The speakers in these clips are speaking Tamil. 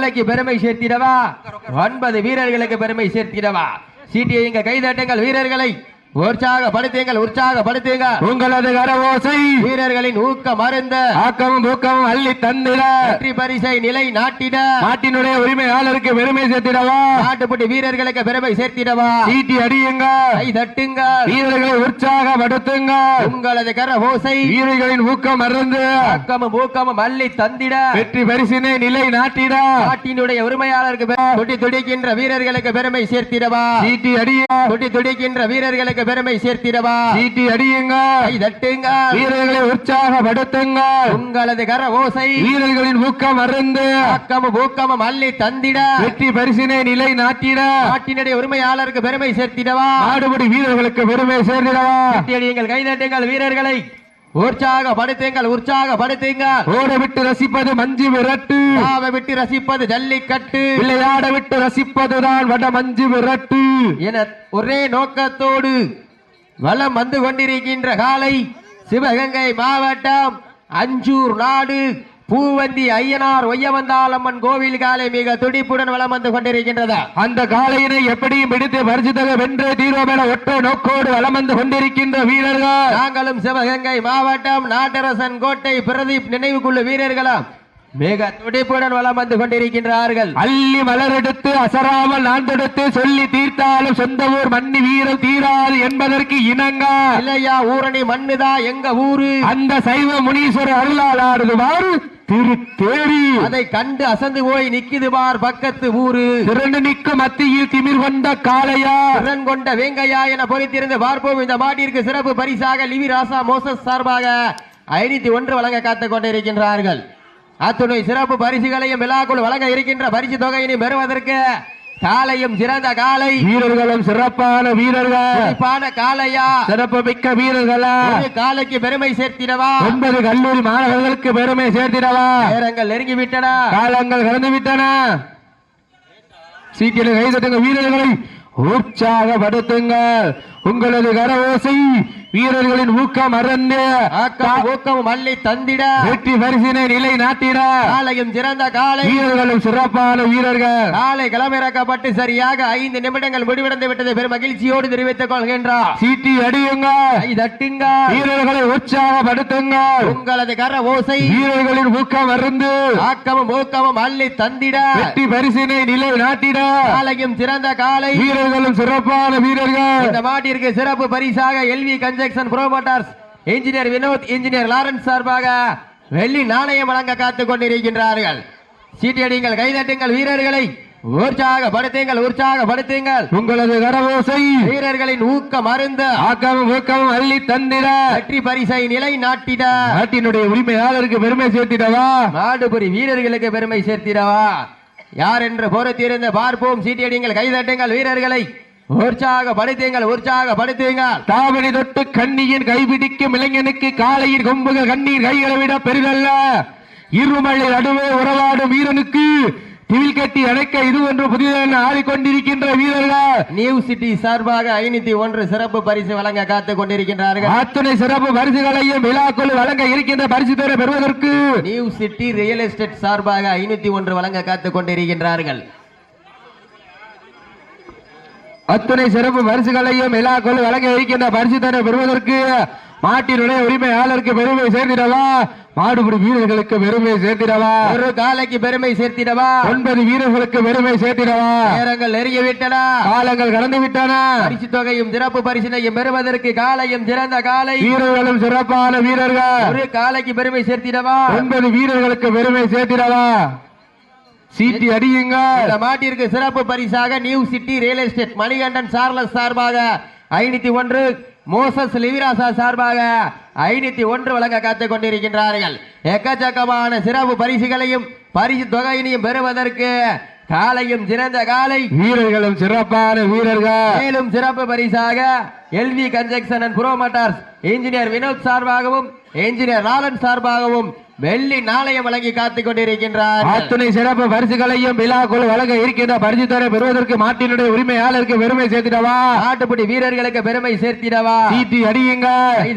காலைக்கு பெருமை சேர்த்திடவா? ஒன்பது வீரர்களுக்கு பெருமை சேர்த்திடவா? சீட்டியை இங்க கைதட்டுங்கள் வீரர்களை. உற்சாகப்படுத்துங்கள் உற்சாகப்படுத்துங்க உங்களது கரவோசை வீரர்களின் ஊக்கம் அருந்த ஆக்கமும் ஊக்கமும் அள்ளி தந்திட. வெற்றி பரிசை நிலை நாட்டிட. நாட்டினுடைய உரிமையாளருக்கு பெருமை சேர்த்திடவா? நாட்டுப்பட்டி வீரர்களுக்கு பெருமை சேர்த்திடவா? சீட்டி அடியுங்க. கை தட்டுங்க. வீரர்களை உற்சாகப்படுத்துங்க. உங்களது கர ஓசை. வீரர்களின் ஊக்கம் மறந்து ஆக்கமும் ஊக்கமும் அள்ளி தந்திட. வெற்றி பரிசினை நிலை நாட்டிட. நாட்டினுடைய உரிமையாளருக்கு துடி துடிக்கின்ற வீரர்களுக்கு பெருமை சேர்த்திடவா? சீட்டி அடிய. துடி துடிக்கின்ற வீரர்களுக்கு பெருமை சேர்த்திடவா? சீட்டி அடியுங்க தட்டுங்க வீரர்களை உற்சாகப்படுத்துங்க உங்களது கர ஓசை வீரர்களின் ஊக்கம் மறந்து ஆக்கமும் ஊக்கமும் அள்ளி தந்திட. வெற்றி பரிசினை நிலை நாட்டிட. நாட்டினுடைய உரிமையாளருக்கு பெருமை சேர்த்திடவா? ஆடுபடி வீரர்களுக்கு பெருமை சேர்த்திடவா எங்கள் கைதட்டுங்கள் வீரர்களை. உற்சாகப்படுத்துங்கள். உற்சாகப்படுத்துங்க ஓட விட்டு ரசிப்பது மஞ்சு விரட்டு. பாவை விட்டு ரசிப்பது ஜல்லிக்கட்டு. விளையாட விட்டு ரசிப்பதுதான் வட மஞ்சு விரட்டு. என ஒரே நோக்கத்தோடு வலம் வந்து கொண்டிருக்கின்ற காலை சிவகங்கை மாவட்டம் அஞ்சூர் நாடு. பூவந்தி ஐயனார் ஒய்யவந்தாளம்மன் கோவில் காலை மிக துடிப்புடன் வலம் வந்து கொண்டிருக்கின்றது. அந்த காளையினை எப்படியும் பிடித்து பரிசுத்தக வென்று தீர்வோம் என ஒற்றை நோக்கோடு வலம் வந்து கொண்டிருக்கின்ற வீரர்கள். நாங்களும் சிவகங்கை மாவட்டம் நாட்டரசன் கோட்டை பிரதீப் நினைவுக்குழு வீரர்களும். மிக துடிப்புடன் வலம் வந்து கொண்டிருக்கின்றார்கள். அள்ளி மலரெடுத்து அசராமல் நான்தெடுத்து சொல்லி தீர்த்தாலும் சொந்த ஊர் மண்ணி வீரம் தீராது என்பதற்கு இணங்க. இல்லையா ஊரணி மண்ணுதா எங்க ஊரு? அந்த சைவ முனீஸ்வரர் அருளால் ஆடுதுவாறு திருத்தேரி. அதை கண்டு அசந்து போய் நிக்குது பார் பக்கத்து ஊரு. திரண்டு நிற்கும் மத்தியில் திமிர் கொண்ட காளையா. திறன் கொண்ட வேங்கையா என பொறித்திருந்து பார்ப்போம். இந்த மாட்டிற்கு சிறப்பு பரிசாக லிவி ராசா மோசஸ் சார்பாக ஐநூத்தி ஒன்று வழங்க காத்துக் கொண்டிருக்கின்றார்கள். அத்துணை சிறப்பு பரிசுகளையும் விழாக்குள் வழங்க இருக்கின்ற பரிசு தொகையினை பெறுவதற்கு காலையும் சிறந்த காலை. வீரர்களும் சிறப்பான வீரர்கள். குறிப்பான காளையா. சிறப்பு மிக்க வீரர்களா காலைக்கு பெருமை சேர்த்திடவா. ஒன்பது கல்லூரி மாணவர்களுக்கு பெருமை சேர்த்திடவா. நேரங்கள் நெருங்கி விட்டன காலங்கள் கடந்து விட்டன சீக்கிரம் கைதட்டுங்க வீரர்களை. உற்சாகப்படுத்துங்கள். உங்களது கரவோசை வீரர்களின் ஊக்கம் அறந்து ஊக்கம் மல்லி தந்திட. வெற்றி பரிசினை நிலை நாட்டிட. காலையும் சிறந்த காலை. வீரர்களும் சிறப்பான வீரர்கள். காலை களமிறக்கப்பட்டு சரியாக ஐந்து நிமிடங்கள் முடிவடைந்து விட்டதை பெரும் மகிழ்ச்சியோடு தெரிவித்துக் கொள்கின்றார். சீட்டி அடியுங்க கை தட்டுங்க வீரர்களை உற்சாகப்படுத்துங்க உங்களது கர ஓசை. வீரர்களின் ஊக்கம் அருந்து. ஆக்கமும் ஊக்கமும் அள்ளி தந்திட. வெற்றி பரிசினை நிலை நாட்டிட. காலையும் சிறந்த காலை. வீரர்களும் சிறப்பான வீரர்கள். இந்த மாட்டிற்கு சிறப்பு பரிசாக LV connection promoters engineer Vinod engineer Lawrence சார்பாக வெள்ளி நாணயம் வழங்க காத்துக் கொண்டிருக்கின்றார்கள். சீட்டியடிங்கள் கைதட்டுங்கள் வீரர்களை உற்சாகப்படுத்துங்கள் உற்சாகப்படுத்துங்கள். உங்களது கரவோசை வீரர்களின் ஊக்கம் அருந்த ஆக்கமும் ஊக்கமும் அள்ளி தந்திட. வெற்றி பரிசை நிலை நாட்டிட நாட்டினுடைய உரிமையாளருக்கு பெருமை சேர்த்திடவா? மாடுபுரி வீரர்களுக்கு பெருமை சேர்த்திடவா? யார் என்று பொறுத்திருந்து பார்ப்போம். சீட்டியடிங்கள் கைதட்டுங்கள் வீரர்களை உற்சாகப்படுத்துங்கள் உற்சாகப்படுத்துங்கள் தாவணி தொட்டு கண்ணியின் கைபிடிக்கும் இளைஞனுக்கு காலையின் கொம்புக கண்ணீர் கைகளை விட பெரிதல்ல. இருமலை நடுவே உறவாடும் வீரனுக்கு திவில் கட்டி அணைக்க இது ஒன்று புதிதென ஆடிக்கொண்டிருக்கின்ற வீரர்கள். நியூ சிட்டி சார்பாக ஐநூத்தி ஒன்று சிறப்பு பரிசு வழங்க காத்துக் கொண்டிருக்கின்றார்கள். அத்தனை சிறப்பு பரிசுகளையும் விழாக்குள் வழங்க இருக்கின்ற பரிசு பெறுவதற்கு நியூ சிட்டி ரியல் எஸ்டேட் சார்பாக ஐநூத்தி ஒன்று வழங்க காத்துக் கொண்டிருக்கின்றார்கள். அத்துணை சிறப்பு பரிசுகளையும் விழாக்குள் வழங்க இருக்கின்ற பரிசு தர பெறுவதற்கு மாட்டினுடைய உரிமையாளருக்கு பெருமை சேர்த்திடவா? மாடுபிடி வீரர்களுக்கு பெருமை சேர்த்திடவா? ஒரு காலைக்கு பெருமை சேர்த்திடவா? ஒன்பது வீரர்களுக்கு பெருமை சேர்த்திடவா? நேரங்கள் நெருங்கி விட்டன காலங்கள் கடந்து விட்டன பரிசு தொகையும் சிறப்பு பரிசினையும் பெறுவதற்கு காலையும் சிறந்த காலை வீரர்களும் சிறப்பான வீரர்கள். ஒரு காலைக்கு பெருமை சேர்த்திடவா? ஒன்பது வீரர்களுக்கு பெருமை சேர்த்திடவா? சீட்டி அடியுங்க இந்த மாட்டிற்கு சிறப்பு பரிசாக new city real estate Manikandan Charles சார்பாக ஐநூத்தி ஒன்று மோசஸ் லிவிராசா சார்பாக ஐநூத்தி ஒன்று வழங்க காத்துக் கொண்டிருக்கின்றார்கள். எக்கச்சக்கமான சிறப்பு பரிசுகளையும் பரிசு தொகையினையும் பெறுவதற்கு காலையும் சிறந்த காலை. வீரர்களும் சிறப்பான வீரர்கள். மேலும் சிறப்பு பரிசாக LV connection and promoters engineer Vinod சார்பாகவும் இன்ஜினியர் லாலன் சார்பாகவும் வெள்ளி நாணயம் வழங்கி காத்துக் கொண்டிருக்கின்றார். அத்துணை சிறப்பு பரிசுகளையும் விழாக்குள் வழங்க இருக்கின்ற பரிசு தர பெறுவதற்கு மாட்டினுடைய உரிமையாளருக்கு பெருமை சேர்த்திடவா? நாட்டுப்படி வீரர்களுக்கு பெருமை சேர்த்திடவா? தீட்டி அடியுங்க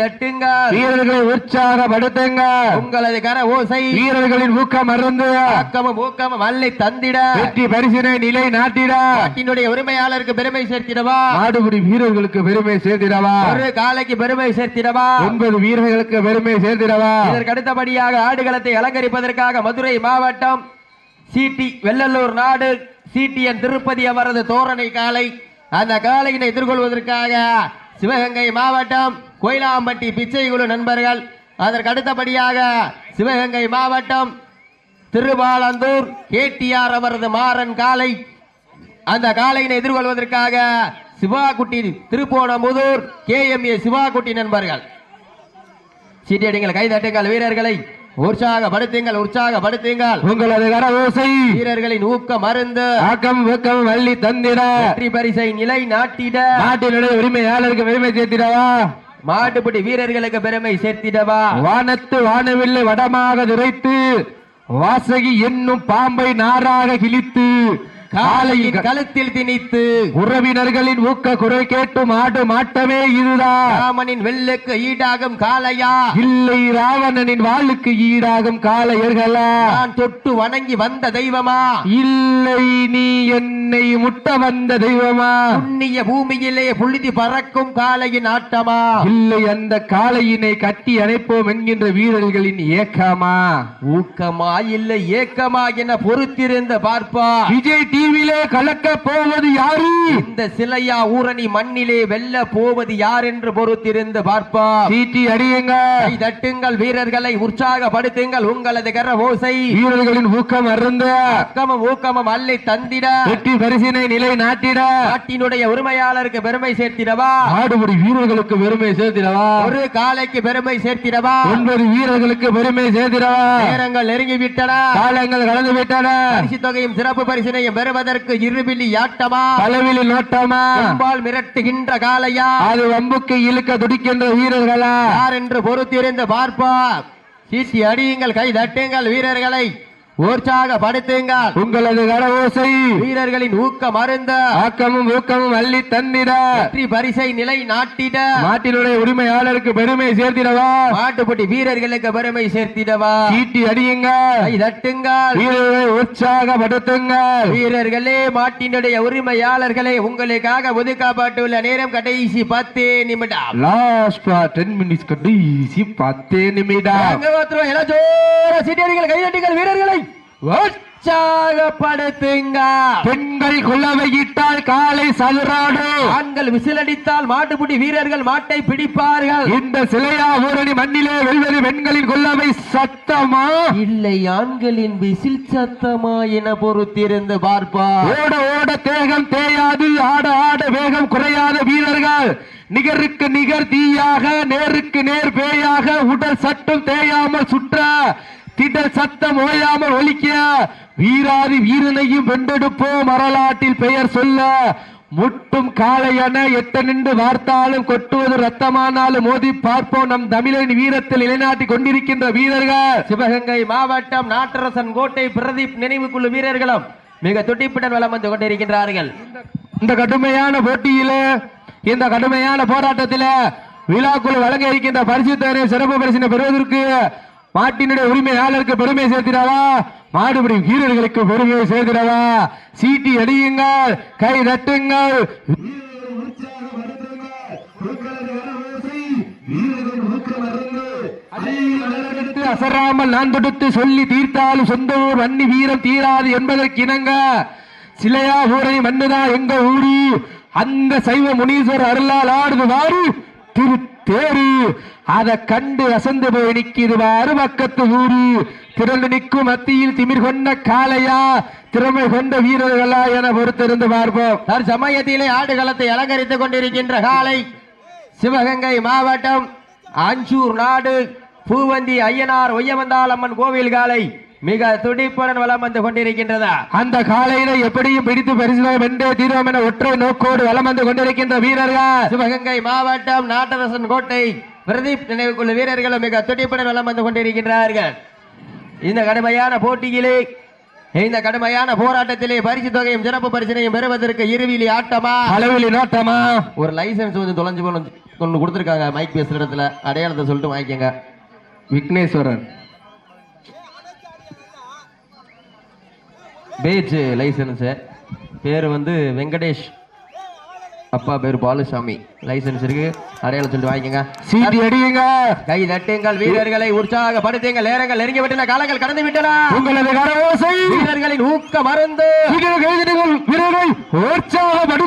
தட்டுங்க வீரர்களை உற்சாகப்படுத்துங்க உங்களது கர ஓசை. வீரர்களின் ஊக்கம் மறந்து ஆக்கமும் ஊக்கமும் அள்ளி தந்திட. வெற்றி பரிசினை நிலை நாட்டிட. நாட்டினுடைய உரிமையாளருக்கு பெருமை சேர்த்திடவா? நாடுபடி வீரர்களுக்கு பெருமை சேர்த்திடவா? ஒரு காலைக்கு பெருமை சேர்த்திடவா? ஒன்பது வீரர்களுக்கு பெருமை சேர்த்திடவா? இதற்கு அடுத்தபடியாக ஆடுகளத்தை அலங்கரிப்பதற்காக மதுரை மாவட்டம் சிடி வெள்ளலூர் நாடு சிடிஎன் திருப்பதி அவரது தோரணை காலை. அந்த காலையினை எதிர்கொள்வதற்காக சிவகங்கை மாவட்டம் கோயிலாம்பட்டி பிச்சைக்குழு நண்பர்கள் அதற்கு அடுத்தபடியாக சிவகங்கை மாவட்டம் திருவாலந்தூர் கேடிஆர் அவரது மாறன் காலை. அந்த காலையினை எதிர்கொள்வதற்காக சிவாக்குட்டி திருப்போணமுதூர் ஏ சிவாக்குட்டி நண்பர்கள். சீட்டியடிங்கள் கைதட்டுங்கள் வீரர்களை உற்சாகப்படுத்துங்கள் உற்சாகப்படுத்துங்கள். உங்களது கர ஓசை வீரர்களின் ஊக்கம் மருந்து. ஆக்கம் ஊக்கம் வள்ளி தந்திட. வெற்றி பரிசை நிலை நாட்டிட. நாட்டினுடைய உரிமையாளருக்கு பெருமை சேர்த்திடவா? மாட்டுப்பிடி வீரர்களுக்கு பெருமை சேர்த்திடவா? வானத்து வானவில்லை வடமாக நிறைத்து வாசகி என்னும் பாம்பை நாராக கிழித்து காலையின் கழுத்தில் திணித்து உறவினர்களின் ஊக்க குறை கேட்டும் ஆடு மாட்டமே இதுதான் ராமனின் வெள்ளுக்கு ஈடாகும் காளையா? இல்லை ராவணனின் வாளுக்கு ஈடாகும் காளையர்களா? நான் தொட்டு வணங்கி வந்த தெய்வமா? இல்லை நீ என்னை முட்ட வந்த தெய்வமா? புண்ணிய பூமியிலே புழுதி பறக்கும் காளையின் ஆட்டமா? இல்லை அந்த காளையினை கட்டி அணைப்போம் என்கின்ற வீரர்களின் ஏக்கமா? ஊக்கமா இல்லை ஏக்கமா என பொறுத்திருந்து பார்ப்பா. விஜய் டிவிலே கலக்க போவது யாரு? இந்த சிலையா ஊரணி மண்ணிலே வெல்ல போவது யார் என்று பொறுத்திருந்து பார்ப்பா சீட்டி அடியுங்க. தட்டுங்கள் வீரர்களை உற்சாகப்படுத்துங்கள் உங்களது கர ஓசை. வீரர்களின் ஊக்கம் அருந்த. அக்கமும் ஊக்கமும் அள்ளி தந்திட. வெற்றி பரிசினை நிலை நாட்டிட. நாட்டினுடைய உரிமையாளருக்கு பெருமை சேர்த்திடவா? ஆடுபடி வீரர்களுக்கு பெருமை சேர்த்திடவா? ஒரு காலைக்கு பெருமை சேர்த்திடவா? ஒன்பது வீரர்களுக்கு பெருமை சேர்த்திடவா? நேரங்கள் நெருங்கி விட்டன காலங்கள் கடந்து விட்டன பரிசு தொகையும் சிறப்பு பரிசினையும் பெறுவதற்கு இருபிலி யாட்டமா அளவில் நோட்டமா அம்பால் மிரட்டுகின்ற காலையா அது வம்புக்கு இழுக்க துடிக்கின்ற வீரர்களா? யார் என்று பொறுத்திருந்து பார்ப்பா சீட்டி அடியுங்கள் கை தட்டுங்கள் வீரர்களை. உற்சாகப்படுத்துங்கள் உங்களது கரவோசை வீரர்களின் ஊக்கம் அருந்த. ஆக்கமும் ஊக்கமும் அள்ளி தந்திட. வெற்றி பரிசை நிலை நாட்டிட. நாட்டினுடைய உரிமையாளருக்கு பெருமை சேர்த்திடவா? மாட்டுப்பட்டி வீரர்களுக்கு பெருமை சேர்த்திடவா? சீட்டி அடியுங்க கை தட்டுங்கள். வீரர்களை உற்சாகப்படுத்துங்கள். வீரர்களே மாட்டினுடைய உரிமையாளர்களே உங்களுக்காக ஒதுக்கப்பட்டுள்ள நேரம் கடைசி பத்து நிமிடம். லாஸ்ட் டென் மினிட்ஸ் கடைசி பத்தே நிமிடம். எல்லாம் ஜோரா சீட்டியடிகள் கைதட்டுங்கள் வீரர்களை. உற்சாகப்படுத்துங்க. பெண்கள் குள்ளவையிட்டால் காலை சதுராடு. ஆண்கள் விசிலடித்தால் மாட்டுப்பிடி வீரர்கள் மாட்டை பிடிப்பார்கள். இந்த சிலையா ஊரணி மண்ணிலே வெல்வது பெண்களின் குள்ளவை சத்தமா? இல்லை ஆண்களின் விசில் சத்தமா என பொறுத்திருந்து பார்ப்பார். ஓட ஓட தேகம் தேயாது ஆட ஆட வேகம் குறையாத வீரர்கள். நிகருக்கு நிகர் தீயாக நேருக்கு நேர் பேயாக உடல் சட்டம் தேயாமல் சுற்ற. திடல் சத்தம் ஓயாமல் ஒலிக்க வீராதி வீரனையும் வென்றெடுப்போம். வரலாற்றில் பெயர் சொல்ல முட்டும் காளையன எட்ட நின்று வார்த்தாலும் கொட்டுவது ரத்தமானாலும் மோதி பார்ப்போம். நம் தமிழரின் வீரத்தில் நிலைநாட்டி கொண்டிருக்கின்ற வீரர்கள் சிவகங்கை மாவட்டம் நாட்டரசன் கோட்டை பிரதீப் நினைவுக்குழு வீரர்களும் மிக துடிப்புடன் வலம் வந்து கொண்டிருக்கின்றார்கள். இந்த கடுமையான போட்டியில இந்த கடுமையான போராட்டத்தில விழாக்குள் வழங்க இருக்கின்ற பரிசு சிறப்பு பரிசினை பெறுவதற்கு மாட்டினுடைய உரிமையாளருக்கு பெருமை சேர்த்திடவா மாடுபிடி வீரர்களுக்கு பெருமை சேர்த்திடவா சீட்டி அடியுங்கள் கை தட்டுங்கள். அடுத்து அசராமல் நான் தொடுத்து சொல்லி தீர்த்தாலும் சொந்த ஊர் வன்னி வீரம் தீராது என்பதற்கு இணங்க சிலையா ஊரை மண்ணுதா எங்க ஊரு? அந்த சைவ முனீஸ்வரர் அருளால் ஆடுது வாரு திருத்தேரு. அதை கண்டு அசந்து போய் நிக்குது வாரு பக்கத்து ஊரு. திரண்டு நிற்கும் மத்தியில் திமிர் கொண்ட காளையா. திறமை கொண்ட வீரர்களா என பொறுத்திருந்து பார்ப்போம். தற்சமயத்திலே ஆடுகளத்தை அலங்கரித்துக் கொண்டிருக்கின்ற காலை சிவகங்கை மாவட்டம் அஞ்சூர் நாடு பூவந்தி ஐயனார் ஒய்யவந்தாள் அம்மன் கோவில் காலை மிக துடிப்புடன் வலம் வந்து கொண்டிருக்கின்றதா? அந்த காலையில எப்படியும் பிடித்து பரிசுகளை வென்றே தீர்வோம் என ஒற்றை நோக்கோடு வலம் வந்து கொண்டிருக்கின்ற வீரர்கள். சிவகங்கை மாவட்டம் நாட்டரசன் கோட்டை. பிரதீப் நினைவுக்குழு வீரர்களும் மிக துடிப்புடன் வலம் வந்து கொண்டிருக்கின்றார்கள். இந்த கடுமையான போட்டியிலே இந்த கடுமையான போராட்டத்திலே பரிசு தொகையும் சிறப்பு பரிசனையும் பெறுவதற்கு இருவிலி ஆட்டமா? அளவில் நோட்டமா? ஒரு லைசன்ஸ் வந்து தொலைஞ்சு போன ஒன்று கொடுத்துருக்காங்க மைக் பேசுற இடத்துல. அடையாளத்தை சொல்லிட்டு வாங்கிக்கோங்க. விக்னேஸ்வரன். Page licence. பேர் வந்து வெங்கடேஷ். அப்பா பேர் பாலுசாமி. லைசன்ஸ் இருக்கு. அடையாளம் சொல்லிட்டு வாங்கிக்கோங்க. சீட்டி அடியுங்க. கை தட்டுங்கள் வீரர்களை உற்சாகப்படுத்துங்கள் நேரங்கள் நெருங்கி விட்டன காலங்கள் கடந்து விட்டன உங்களது கரவோசை வீரர்களின் ஊக்க மருந்து. வீரர்கள் உற்சாகப்படுத்துங்கள்.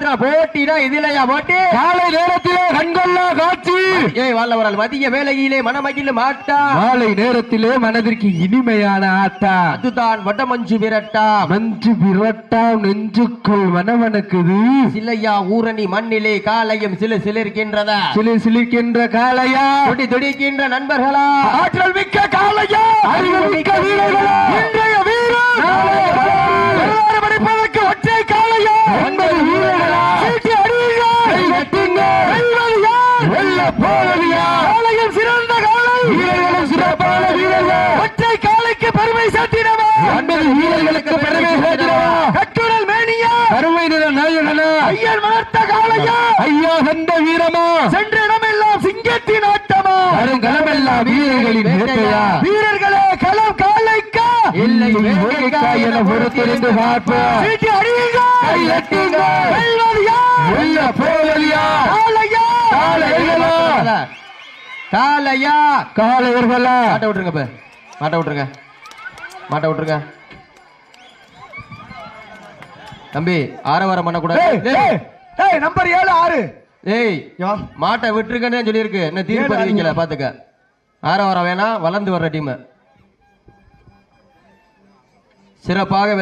பாத்திரா போட்டினா இதுலயா போட்டி? காலை நேரத்திலே கண்கொள்ளா காட்சி. ஏய் வல்லவரால் மதிய வேலையிலே மனமகிழ மாட்டா. நேரத்திலே மனதிற்கு இனிமையான ஆட்டா. அதுதான் வடமஞ்சு விரட்டா. மஞ்சு விரட்டா நெஞ்சுக்குள் மனமணக்குது சிலையா ஊரணி மண்ணிலே காலையும் சிலு சிலிர்க்கின்றத சிலி சிலிர்க்கின்ற காளையா? துடி துடிக்கின்ற நண்பர்களா? ஆற்றல் மிக்க காளையா? அறிவு மிக்க வீரர்களா? இன்றைய வீரர் நாளைய பலம். வரலாறு படைப்பதற்கு ஒற்றை காளையா ஒன்பது வீரர்களா சீட்டி அடியுங்க கை தட்டுங்க வெல்வது யார் வெல்ல போவது யார் காளையும் சிறந்த காளை. வீரர்களும் சிறப்பான வீரர்கள். ஒற்றை காளைக்கு பெருமை சேர்த்திடவா ஒன்பது வீரர்களுக்கு பெருமை சேர்த்திடவா கட்டுடல் மேனியா. கருமை நிற நாயகனா? ஐயன் வளர்த்த காளையா? ஐயா சந்த வீரமா? சென்ற இடமெல்லாம் சிங்கத்தின் ஆட்டமா? வருங்களமெல்லாம் வீரர்களின் வேட்டையா? வீரர்களே களம் காலைக்கா இல்லை வேட்டைக்கா என பொறுத்திருந்து பார்ப்போம். சீட்டி அடியுங்க கை தட்டுங்க வெல்வது யார் வெல்ல போவது யார் காலையா. காளையர்களா மாட்ட விட்டுருங்க மாட்ட விட்டுருங்க. மாட்ட விட்டுருங்க. தம்பி ஆரவாரம் பண்ணக்கூடாது. ஏய் நம்பர் ஏழு ஆறு. ஏய் மாட்டை விட்டுருக்கன்னு சொல்லியிருக்கு. என்ன தீர்ப்பு அறிவிக்கல பாத்துக்க. ஆரவாரம் வேணா வளர்ந்து வர்ற டீம். சிறப்பாக